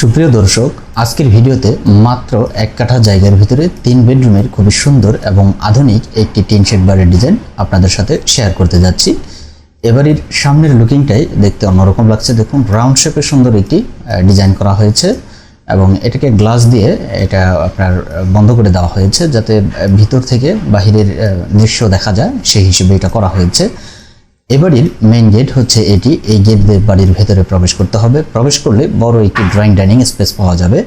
সুপ্রিয় দর্শক, আজকের ভিডিওতে মাত্র এক কাঠা জায়গার ভিতরে তিন বেডরুমের খুবই সুন্দর এবং আধুনিক একটি টিন শেড বাড়ির ডিজাইন আপনাদের সাথে শেয়ার করতে যাচ্ছি। এবারের সামনের লুকিংটাই দেখতে অন্যরকম লাগছে। দেখুন, রাউন্ড শেপের সুন্দর একটি ডিজাইন করা হয়েছে এবং এটাকে গ্লাস দিয়ে এটা আপনার বন্ধ করে দেওয়া হয়েছে যাতে ভিতর থেকে বাহিরের দৃশ্য দেখা যায়। সেই হিসেবে এটা করা হয়েছে। এবাড়ির মেইন গেট হচ্ছে এটি। এই গেট দিয়ে বাড়ির ভেতরে প্রবেশ করতে হবে। প্রবেশ করলে বড় একটি ড্রয়িং ডাইনিং স্পেস পাওয়া যাবে,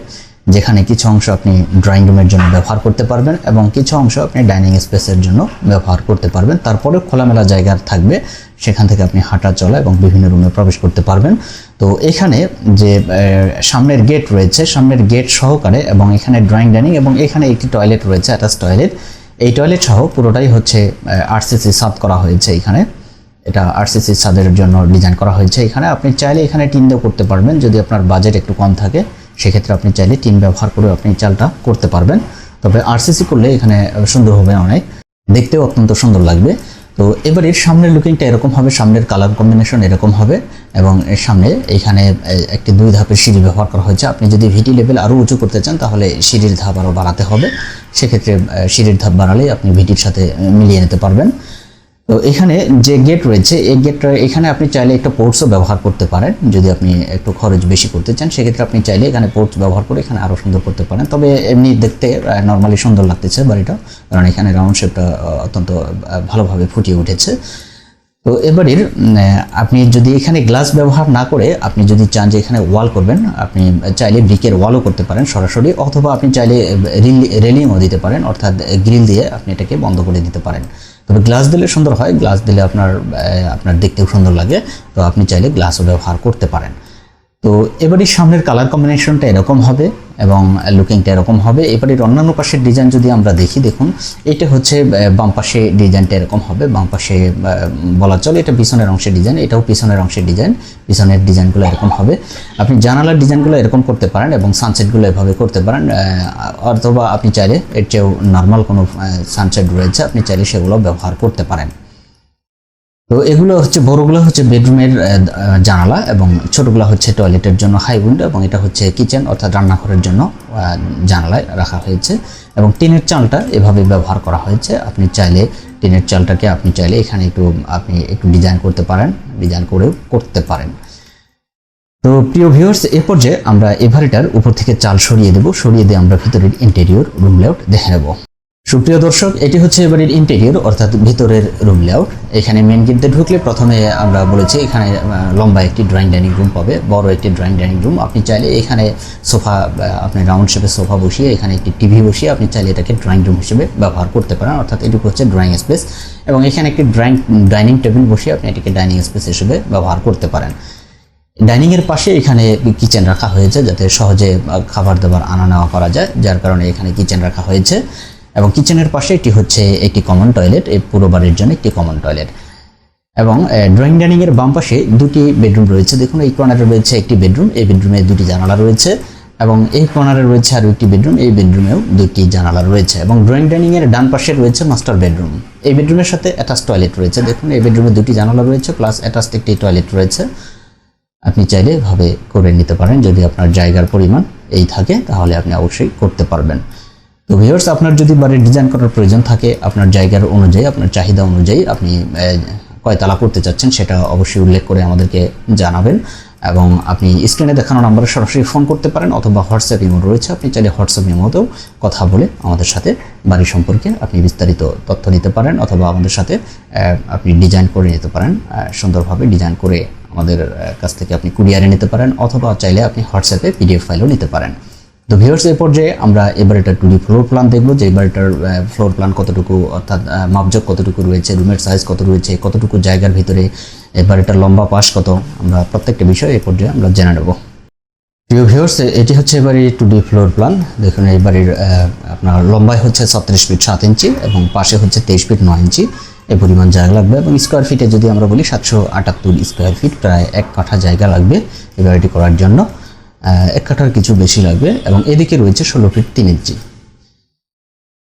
যেখানে কিছু অংশ আপনি ড্রয়িং রুমের জন্য ব্যবহার করতে পারবেন এবং কিছু অংশ আপনি ডাইনিং স্পেসের জন্য ব্যবহার করতে পারবেন। তারপরে খোলামেলা জায়গা থাকবে, সেখান থেকে আপনি হাঁটা, চলা এবং বিভিন্ন রুমে প্রবেশ করতে পারবেন। তো এখানে যে সামনের গেট রয়েছে, সামনের গেট সহকারে এবং এখানে ড্রয়িং ডাইনিং এবং এখানে একটি টয়লেট রয়েছে অ্যাটাচ টয়লেট এই টয়লেট সহ পুরোটাই হচ্ছে আরসিসি সাত করা হয়েছে এখানে। এটা আরসিসি ছাদের জন্য ডিজাইন করা হয়েছে। এখানে আপনি চাইলে এখানে টিন দিয়েও করতে পারবেন। যদি আপনার বাজেট একটু কম থাকে, সেক্ষেত্রে আপনি চাইলে টিন ব্যবহার করে আপনি চালটা করতে পারবেন। তবে আরসিসি করলে এখানে সুন্দর হবে অনেক। দেখতেও অত্যন্ত সুন্দর লাগবে। তো এবার এর সামনের লুকিংটা এরকম হবে, সামনের কালার কম্বিনেশন এরকম হবে এবং এর সামনে এখানে একটি দুই ধাপের সিঁড়ি ব্যবহার করা হয়েছে। আপনি যদি ভিটি লেভেল আরও উঁচু করতে চান, তাহলে সিঁড়ির ধাপ আরও বাড়াতে হবে। সেক্ষেত্রে সিঁড়ির ধাপ বাড়ালেই আপনি ভিটির সাথে মিলিয়ে নিতে পারবেন। তো এখানে যে গেট রয়েছে, এই গেটটা এখানে আপনি চাইলে একটা পোর্টসও ব্যবহার করতে পারেন, যদি আপনি একটু খরচ বেশি করতে চান, সেক্ষেত্রে আপনি চাইলে এখানে পোর্টস ব্যবহার করে এখানে আরও সুন্দর করতে পারেন। তবে এমনি দেখতে নর্মালি সুন্দর লাগতেছে বাড়িটা, কারণ এখানে রাউন্ড শেপটা অত্যন্ত ভালোভাবে ফুটিয়ে উঠেছে। তো এবারের আপনি যদি এখানে গ্লাস ব্যবহার না করে আপনি যদি চান যে এখানে ওয়াল করবেন, আপনি চাইলে ব্রিকের ওয়ালও করতে পারেন সরাসরি, অথবা আপনি চাইলে রেলিংও দিতে পারেন, অর্থাৎ গ্রিল দিয়ে আপনি এটাকে বন্ধ করে দিতে পারেন। তবে গ্লাস দিলে সুন্দর হয়, গ্লাস দিলে আপনার আপনার দেখতেও সুন্দর লাগে, তো আপনি চাইলে গ্লাসও ব্যবহার করতে পারেন। তো এবারই সামনের কালার কম্বিনেশনটা এরকম হবে। এবং লুকিংটা এরকম হবে। এবারের অন্যান্য পাশের ডিজাইন যদি আমরা দেখি, দেখুন, এটা হচ্ছে বাম পাশে ডিজাইনটা এরকম হবে। বাম পাশে বলা চলে এটা পিছনের অংশের ডিজাইন এটাও পিছনের অংশের ডিজাইন পিছনের ডিজাইনগুলো এরকম হবে। আপনি জানালার ডিজাইনগুলো এরকম করতে পারেন এবং সানসেটগুলো এভাবে করতে পারেন অথবা আপনি চাইলে এর চেয়েও নর্মাল কোনো সানসেট রয়েছে, আপনি চাইলে সেগুলো ব্যবহার করতে পারেন। তো এগুলো হচ্ছে, বড়গুলো হচ্ছে বেডরুমের জানালা এবং ছোটগুলো হচ্ছে টয়লেটের জন্য হাই উইন্ডো এবং এটা হচ্ছে কিচেন অর্থাৎ রান্নাঘরের জন্য জানালায় রাখা হয়েছে এবং টিনের চালটা এভাবে ব্যবহার করা হয়েছে। আপনি চাইলে টিনের চালটাকে আপনি চাইলে এখানে একটু, আপনি একটু ডিজাইন করতে পারেন ডিজাইন করেও করতে পারেন। তো প্রিয় ভিউয়ার্স এ পর্যায়ে আমরা এভারেটার উপর থেকে চাল সরিয়ে দেব। সরিয়ে দিয়ে আমরা ভিতরের ইন্টেরিয়র রুম লেআউট দেখে নেব। সুপ্রিয় দর্শক, এটি হচ্ছে এবারের ইন্টেরিয়র অর্থাৎ ভিতরের রুম লেআউট এখানে মেন গেট ঢুকলে প্রথমে আমরা বলেছি এখানে লম্বা একটি ড্রয়িং ডাইনিং রুম পাবে, বড় একটি ড্রয়িং ডাইনিং রুম আপনি চাইলে এখানে সোফা আপনি রাউন্ড শেপের সোফা বসিয়ে, এখানে একটি টিভি বসিয়ে আপনি চাইলে এটাকে ড্রয়িং রুম হিসেবে ব্যবহার করতে পারেন, অর্থাৎ এটুকু হচ্ছে ড্রয়িং স্পেস এবং এখানে একটি ড্রয়িং ডাইনিং টেবিল বসিয়ে আপনি এটিকে ডাইনিং স্পেস হিসেবে ব্যবহার করতে পারেন। ডাইনিং এর পাশে এখানে কিচেন রাখা হয়েছে, যাতে সহজে খাবার দাবার আনা নেওয়া করা যায়, যার কারণে এখানে কিচেন রাখা হয়েছে। এবং কিচেনের পাশে এটি হচ্ছে একটি কমন টয়লেট এই পুরো বাড়ির জন্য একটি কমন টয়লেট এবং ড্রয়িং ডাইনিং এর বাম পাশে দুটি বেডরুম রয়েছে। দেখুন, এই কর্নারে রয়েছে একটি বেডরুম এই বেডরুমে দুটি জানালা রয়েছে। এবং এই কর্নারে রয়েছে আরও একটি বেডরুম এই বেডরুমেও দুটি জানালা রয়েছে। এবং ড্রয়িং ডাইনিং এর ডান পাশে রয়েছে মাস্টার বেডরুম এই বেডরুমের সাথে অ্যাটাচ টয়লেট রয়েছে। দেখুন, এই বেডরুমে দুটি জানালা রয়েছে প্লাস অ্যাটাচ একটি টয়লেট রয়েছে। আপনি চাইলে এভাবে করে নিতে পারেন। যদি আপনার জায়গার পরিমাণ এই থাকে, তাহলে আপনি অবশ্যই করতে পারবেন। তো ভিউয়ার্স আপনার যদি বাড়ির ডিজাইন করার প্রয়োজন থাকে, আপনার জায়গার অনুযায়ী, আপনার চাহিদা অনুযায়ী আপনি কয়তলা করতে চাচ্ছেন সেটা অবশ্যই উল্লেখ করে আমাদেরকে জানাবেন। এবং আপনি স্ক্রিনে দেখানো নাম্বারে সরাসরি ফোন করতে পারেন, অথবা হোয়াটসঅ্যাপ ইমো রয়েছে। আপনি চাইলে হোয়াটসঅ্যাপ ইমোতেও কথা বলে আমাদের সাথে বাড়ি সম্পর্কে আপনি বিস্তারিত তথ্য নিতে পারেন, অথবা আমাদের সাথে আপনি ডিজাইন করে নিতে পারেন সুন্দরভাবে ডিজাইন করে আমাদের কাছ থেকে আপনি কুরিয়ারে নিতে পারেন, অথবা চাইলে আপনি হোয়াটসঅ্যাপে পিডিএফ ফাইলও নিতে পারেন। তো ভিউয়ার্স এই পর্যায়ে আমরা এবার এটা টুডি ফ্লোর প্ল্যান দেখব, যে এবার এটার ফ্লোর প্ল্যান কতটুকু, অর্থাৎ মাপজোক কতটুকু রয়েছে রুমের সাইজ কত রয়েছে, কতটুকু জায়গার ভিতরে, এবার এটা লম্বা পাশ কত, আমরা প্রত্যেকটা বিষয় এই পর্যায়ে আমরা জেনে নেব। প্রিয় ভিউয়ার্স এটি হচ্ছে এবারে টু ডি ফ্লোর প্ল্যান দেখুন এই বাড়ির আপনার লম্বায় হচ্ছে ছত্রিশ ফিট সাত ইঞ্চি এবং পাশে হচ্ছে তেইশ ফিট নয় ইঞ্চি এই পরিমাণ জায়গা লাগবে এবং স্কোয়ার ফিটে যদি আমরা বলি, সাতশো আটাত্তর স্কোয়ার ফিট প্রায় এক কাঠা জায়গা লাগবে এই বাড়িটি করার জন্য। এক কাঠার কিছু বেশি লাগবে এবং এদিকে রয়েছে ষোলো ফিট তিন ইঞ্চি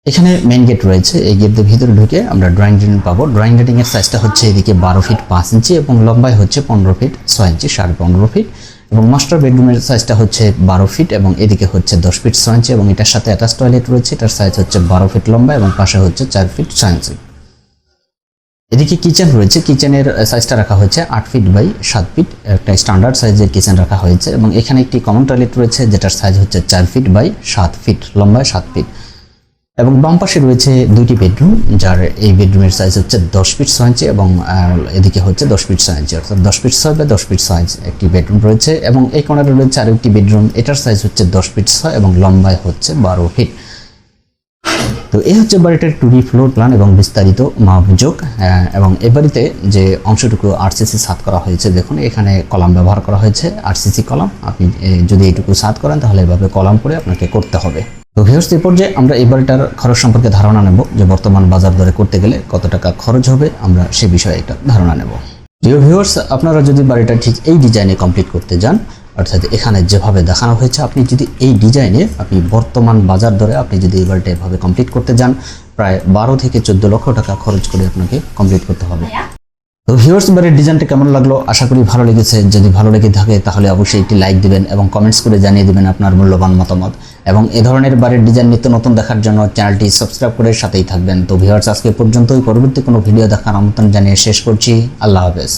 এখানে মেইন গেট রয়েছে, এই গেট দিয়ে ভিতরে ঢুকে আমরা ড্রয়িং রুম পাবো। ড্রয়িং রেটিং এর সাইজটা হচ্ছে এদিকে বারো ফিট পাঁচ ইঞ্চি এবং লম্বায় হচ্ছে পনেরো ফিট ছয় ইঞ্চি সাড়ে পনেরো ফিট এবং মাস্টার বেডরুমের সাইজটা হচ্ছে বারো ফিট এবং এদিকে হচ্ছে দশ ফিট ছয় ইঞ্চি এবং এটার সাথে অ্যাটাচ টয়লেট রয়েছে, এটার সাইজ হচ্ছে বারো ফিট লম্বা এবং পাশে হচ্ছে চার ফিট ছয় ইঞ্চি এদিকে কিচেন রয়েছে। কিচেনের সাইজটা রাখা হয়েছে আট ফিট বাই সাত ফিট একটা স্ট্যান্ডার্ড সাইজের কিচেন রাখা হয়েছে এবং এখানে একটি কমন টয়লেট রয়েছে, যেটার সাইজ হচ্ছে চার ফিট বাই সাত ফিট লম্বায় সাত ফিট এবং বাম পাশে রয়েছে দুইটি বেডরুম যার এই বেডরুমের সাইজ হচ্ছে দশ ফিট ছয় ইঞ্চি এবং এদিকে হচ্ছে দশ ফিট ছয় ইঞ্চি অর্থাৎ দশ ফিট ছয় বা দশ ফিট ছয় ইঞ্চি একটি বেডরুম রয়েছে এবং এই কর্নারে রয়েছে আরও একটি বেডরুম এটার সাইজ হচ্ছে দশ ফিট ছয় এবং লম্বায় হচ্ছে বারো ফিট তো এই হচ্ছে বাড়িটার টুডি ফ্লোর প্ল্যান এবং বিস্তারিত মাপযোগ এবং এ বাড়িতে যে অংশটুকু আরসিসি সাত করা হয়েছে, দেখুন, এখানে কলাম ব্যবহার করা হয়েছে আরসিসি কলাম। আপনি যদি এইটুকু সাত করেন, তাহলে এভাবে কলাম করে আপনাকে করতে হবে। তো ভিউর্স এই পর্যায়ে আমরা এই বাড়িটার খরচ সম্পর্কে ধারণা নেব, যে বর্তমান বাজার দরে করতে গেলে কত টাকা খরচ হবে, আমরা সে বিষয়ে একটা ধারণা নেব। প্রিয় ভিউয়ার্স আপনারা যদি বাড়িটা ঠিক এই ডিজাইনে কমপ্লিট করতে যান অর্থাৎ এখানে যেভাবে দেখানো হয়েছে, আপনি যদি এই ডিজাইনে আপনি বর্তমান বাজার দরে আপনি যদি এই বাড়িটা এভাবে কমপ্লিট করতে যান, প্রায় বারো থেকে চোদ্দ লক্ষ টাকা খরচ করে আপনাকে কমপ্লিট করতে হবে। তো ভিউয়ার্স বাড়ির ডিজাইনটা কেমন লাগল? আশা করি ভালো লেগেছে। যদি ভালো লেগে থাকে, তাহলে অবশ্যই একটি লাইক দিবেন এবং কমেন্টস করে জানিয়ে দেবেন আপনার মূল্যবান মতামত। এবং এ ধরনের বাড়ির ডিজাইন নিত্য নতুন দেখার জন্য চ্যানেলটি সাবস্ক্রাইব করে সাথেই থাকবেন। তো ভিউয়ার্স আজকে পর্যন্তই। পরবর্তী কোনো ভিডিও দেখার আমন্ত্রণ জানিয়ে শেষ করছি। আল্লাহ হাফেজ।